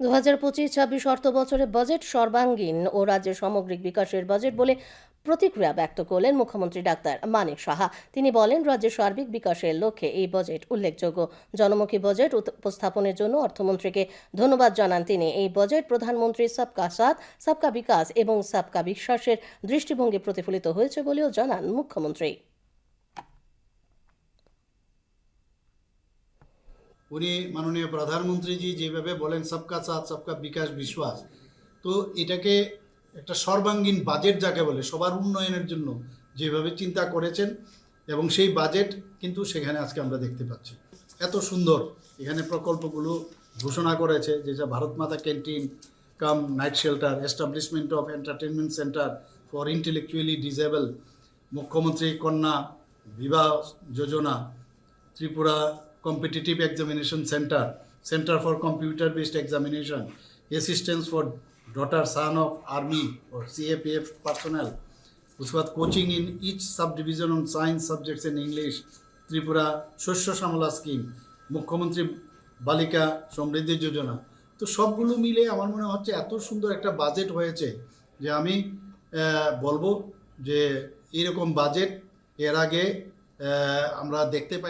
দু হাজার পঁচিশ, ছাব্বিশ অর্থ বছরে বাজেট সর্বাঙ্গীন ও রাজ্যের সামগ্রিক বিকাশের বাজেট বলে প্রতিক্রিয়া ব্যক্ত করলেন মুখ্যমন্ত্রী ডাক্তার মানিক সাহা। তিনি বলেন, রাজ্যের সার্বিক বিকাশের লক্ষ্যে এই বাজেট উল্লেখযোগ্য। জনমুখী বাজেট উপস্থাপনের জন্য অর্থমন্ত্রীকে ধন্যবাদ জানান তিনি। এই বাজেট প্রধানমন্ত্রী সবকা সাথ, সবকা বিকাশ এবং সবকা বিশ্বাসের দৃষ্টিভঙ্গি প্রতিফলিত হয়েছে বলেও জানান মুখ্যমন্ত্রী। উনি মাননীয় প্রধানমন্ত্রীজি যেভাবে বলেন, সবকা সাথ, সবকা বিকাশ, বিশ্বাস। তো এটাকে একটা সর্বাঙ্গীন বাজেট যাকে বলে, সবার উন্নয়নের জন্য যেভাবে চিন্তা করেছেন এবং সেই বাজেট কিন্তু সেখানে আজকে আমরা দেখতে পাচ্ছি। এত সুন্দর এখানে প্রকল্পগুলো ঘোষণা করেছে, যেটা Bharat Mata canteen, cum night shelter, establishment of entertainment centre for intellectually disable, মুখ্যমন্ত্রী কন্যা বিবাহ যোজনা, Tripura competitive examination centre centre for computer based examination assistance for daughter son of army or CAPF personnel उसके बाद coaching in each sub division on science subjects in English Tripura শস্য শ্যামলা scheme মুখ্যমন্ত্রী বালিকা সমৃদ্ধি যোজনা তো সবগুলো মিলে আমার মনে হচ্ছে এত সুন্দর একটা বাজেট হয়েছে যে আমি আহ, বলবো যে এরকম বাজেট এর আগে আহ, আমরা দেখতে পাই